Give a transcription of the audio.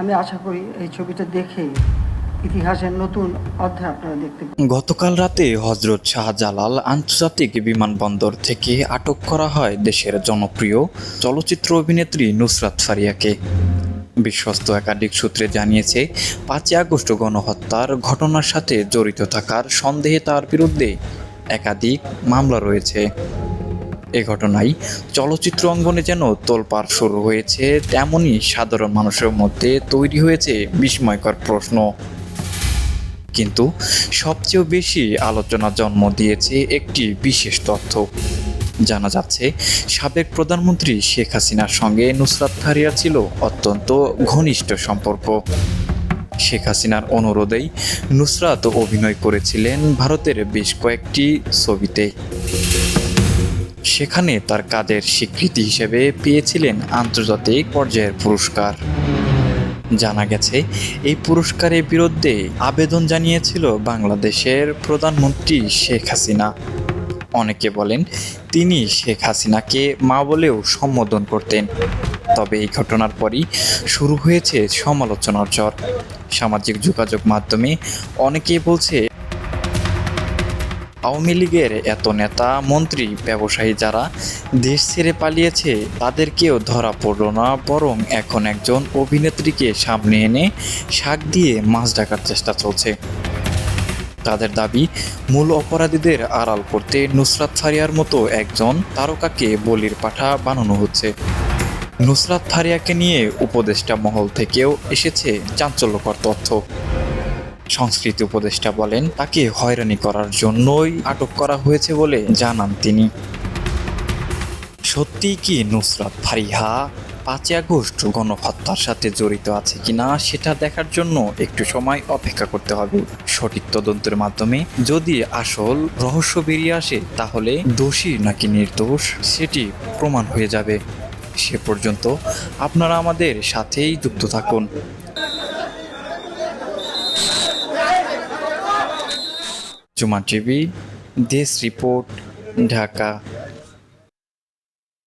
আমি আশা করি এই ছবিটা দেখেই ইতিহাসের নতুন অধ্যায় আপনারা দেখতে গতকাল রাতে হজরত শাহজালাল আন্তর্জাতিক বিমানবন্দর থেকে আটক করা হয় দেশের জনপ্রিয় চলচ্চিত্র অভিনেত্রী নুসরাত ফারিয়াকে। বিশ্বস্ত একাধিক সূত্রে জানিয়েছে, পাঁচই আগস্ট গণহত্যার ঘটনার সাথে জড়িত থাকার সন্দেহে তার বিরুদ্ধে একাধিক মামলা রয়েছে। এ ঘটনায় চলচ্চিত্র অঙ্গনে যেন তোলপাড় শুরু হয়েছে, তেমনই সাধারণ মানুষের মধ্যে তৈরি হয়েছে বিস্ময়কর প্রশ্ন। কিন্তু সবচেয়ে বেশি আলোচনা জন্ম দিয়েছে একটি বিশেষ তথ্য। জানা যাচ্ছে, সাবেক প্রধানমন্ত্রী শেখ হাসিনার সঙ্গে নুসরাত ফারিয়া ছিল অত্যন্ত ঘনিষ্ঠ সম্পর্ক। শেখ হাসিনার অনুরোধেই নুসরাত অভিনয় করেছিলেন ভারতের বেশ কয়েকটি ছবিতে। সেখানে তার কাজের স্বীকৃতি হিসেবে পেয়েছিলেন আন্তর্জাতিক পর্যায়ের পুরস্কার। জানা গেছে, এই পুরস্কারের বিরুদ্ধে আবেদন জানিয়েছিল বাংলাদেশের প্রধানমন্ত্রী শেখ হাসিনা। অনেকে বলেন, তিনি শেখ হাসিনাকে মা বলেও সম্বোধন করতেন। তবে এই ঘটনার পরই শুরু হয়েছে সমালোচনার ঝড়। সামাজিক যোগাযোগ মাধ্যমে অনেকেই বলছে আওয়ামী লীগের এত নেতা, মন্ত্রী, ব্যবসায়ী যারা দেশ ছেড়ে পালিয়েছে, তাদেরকেও ধরা পড়ল না, বরং এখন একজন অভিনেত্রীকে সামনে এনে শাক দিয়ে মাছ ডাকার চেষ্টা চলছে। তাদের দাবি, মূল অপরাধীদের আড়াল করতে নুসরাত ফারিয়ার মতো একজন তারকাকে বলির পাঠা বানানো হচ্ছে। নুসরাত ফারিয়াকে নিয়ে উপদেষ্টা মহল থেকেও এসেছে চাঞ্চল্যকর তথ্য। সংস্কৃতি উপদেষ্টা বলেন, তাকে হয়রানি করার জন্যই আটক করা হয়েছে বলে জানান তিনি। সত্যি কি নুসরাত ফারিহা পাঁচই আগস্ট গণহত্যার সাথে জড়িত আছে কিনা সেটা দেখার জন্য একটু সময় অপেক্ষা করতে হবে। সঠিক তদন্তের মাধ্যমে যদি আসল রহস্য বেরিয়ে আসে, তাহলে দোষী নাকি নির্দোষ সেটি প্রমাণ হয়ে যাবে। সে পর্যন্ত আপনারা আমাদের সাথেই যুক্ত থাকুন। জুমা টিভি দেশ রিপোর্ট ঢাকা